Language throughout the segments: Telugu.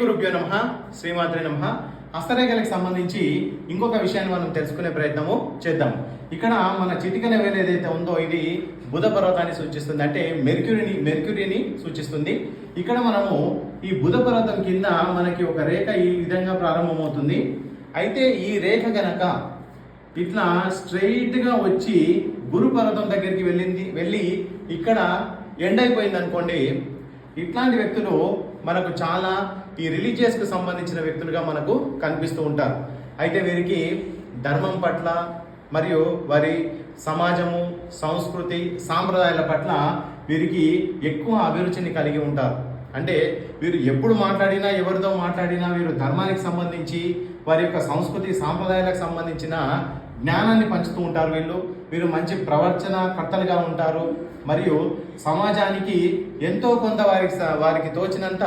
గురుభ్యో నమ శ్రీమాత్రి నమ. హస్తరేఖలకు సంబంధించి ఇంకొక విషయాన్ని మనం తెలుసుకునే ప్రయత్నము చేద్దాం. ఇక్కడ మన చిటికన వేలు ఏదైతే ఉందో ఇది బుధ పర్వతాన్ని సూచిస్తుంది. అంటే మెర్క్యూరిని మెర్క్యూరిని సూచిస్తుంది. ఇక్కడ మనము ఈ బుధ పర్వతం కింద మనకి ఒక రేఖ ఈ విధంగా ప్రారంభమవుతుంది. అయితే ఈ రేఖ గనక ఇట్లా స్ట్రైట్గా వచ్చి గురు పర్వతం దగ్గరికి వెళ్ళింది వెళ్ళి ఇక్కడ ఎండ్ అయిపోయింది అనుకోండి ఇట్లాంటి వ్యక్తులు మనకు చాలా ఈ రిలీజియస్కు సంబంధించిన వ్యక్తులుగా మనకు కనిపిస్తూ ఉంటారు. అయితే వీరికి ధర్మం పట్ల మరియు వారి సమాజము సంస్కృతి సాంప్రదాయాల పట్ల వీరికి ఎక్కువ అభిరుచిని కలిగి ఉంటారు. అంటే వీరు ఎప్పుడు మాట్లాడినా ఎవరితో మాట్లాడినా వీరు ధర్మానికి సంబంధించి వారి యొక్క సంస్కృతి సాంప్రదాయాలకు సంబంధించిన జ్ఞానాన్ని పంచుతూ ఉంటారు వీళ్ళు. వీరు మంచి ప్రవర్చన కర్తలుగా ఉంటారు. మరియు సమాజానికి ఎంతో కొంత వారికి వారికి తోచినంత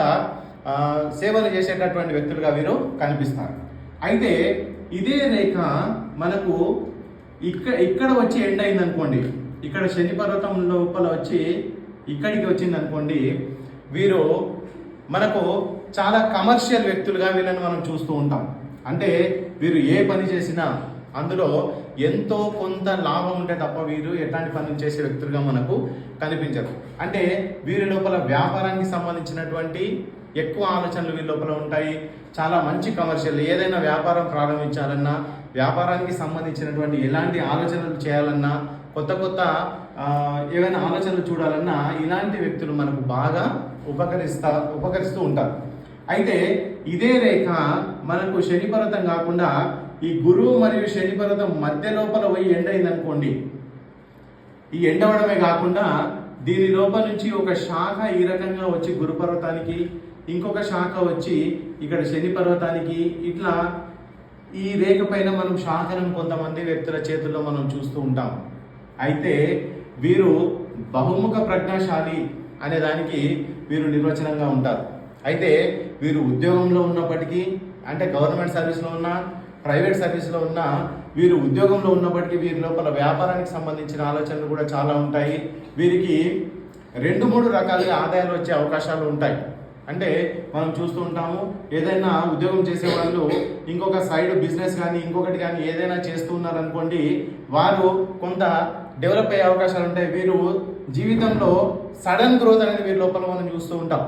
సేవలు చేసేటటువంటి వ్యక్తులుగా వీరు కనిపిస్తారు. అయితే ఇదే రేఖ మనకు ఇక్కడ ఇక్కడ వచ్చి ఎండ్ అయింది అనుకోండి ఇక్కడ శని పర్వతం లోపల వచ్చి ఇక్కడికి వచ్చింది అనుకోండి వీరు మనకు చాలా కమర్షియల్ వ్యక్తులుగా వీళ్ళని మనం చూస్తూ ఉంటాం. అంటే వీరు ఏ పని చేసినా అందులో ఎంతో కొంత లాభం ఉంటే తప్ప వీరు ఎట్లాంటి పనులు చేసే వ్యక్తులుగా మనకు కనిపించరు. అంటే వీరి లోపల వ్యాపారానికి సంబంధించినటువంటి ఎక్కువ ఆలోచనలు వీరి లోపల ఉంటాయి. చాలా మంచి కమర్షియల్ ఏదైనా వ్యాపారం ప్రారంభించాలన్నా వ్యాపారానికి సంబంధించినటువంటి ఎలాంటి ఆలోచనలు చేయాలన్నా కొత్త కొత్త ఏవైనా ఆలోచనలు చూడాలన్నా ఇలాంటి వ్యక్తులు మనకు బాగా ఉపకరిస్తా ఉపకరిస్తూ ఉంటారు. అయితే ఇదే రేఖ మనకు శని పర్వతం కాకుండా ఈ గురువు మరియు శనిపర్వతం మధ్య లోపల పోయి ఎండ అయింది అనుకోండి ఈ ఎండవడమే కాకుండా దీని లోపల నుంచి ఒక శాఖ ఈ రకంగా వచ్చి గురు పర్వతానికి ఇంకొక శాఖ వచ్చి ఇక్కడ శని పర్వతానికి ఇట్లా ఈ రేఖ పైన మనం శాఖలను కొంతమంది వ్యక్తుల చేతుల్లో మనం చూస్తూ ఉంటాం. అయితే వీరు బహుముఖ ప్రజ్ఞాశాలి అనే దానికి వీరు నిర్వచనంగా ఉంటారు. అయితే వీరు ఉద్యోగంలో ఉన్నప్పటికీ అంటే గవర్నమెంట్ సర్వీస్లో ఉన్న ప్రైవేట్ సర్వీస్లో ఉన్న వీరు ఉద్యోగంలో ఉన్నప్పటికీ వీరి లోపల వ్యాపారానికి సంబంధించిన ఆలోచనలు కూడా చాలా ఉంటాయి. వీరికి రెండు మూడు రకాలుగా ఆదాయాలు వచ్చే అవకాశాలు ఉంటాయి. అంటే మనం చూస్తూ ఉంటాము ఏదైనా ఉద్యోగం చేసే వాళ్ళు ఇంకొక సైడ్ బిజినెస్ కానీ ఇంకొకటి కానీ ఏదైనా చేస్తూ ఉన్నారనుకోండి వారు కొంత డెవలప్ అయ్యే అవకాశాలు ఉంటాయి. వీరు జీవితంలో సడన్ గ్రోత్ అనేది వీరి లోపల మనం చూస్తూ ఉంటాం.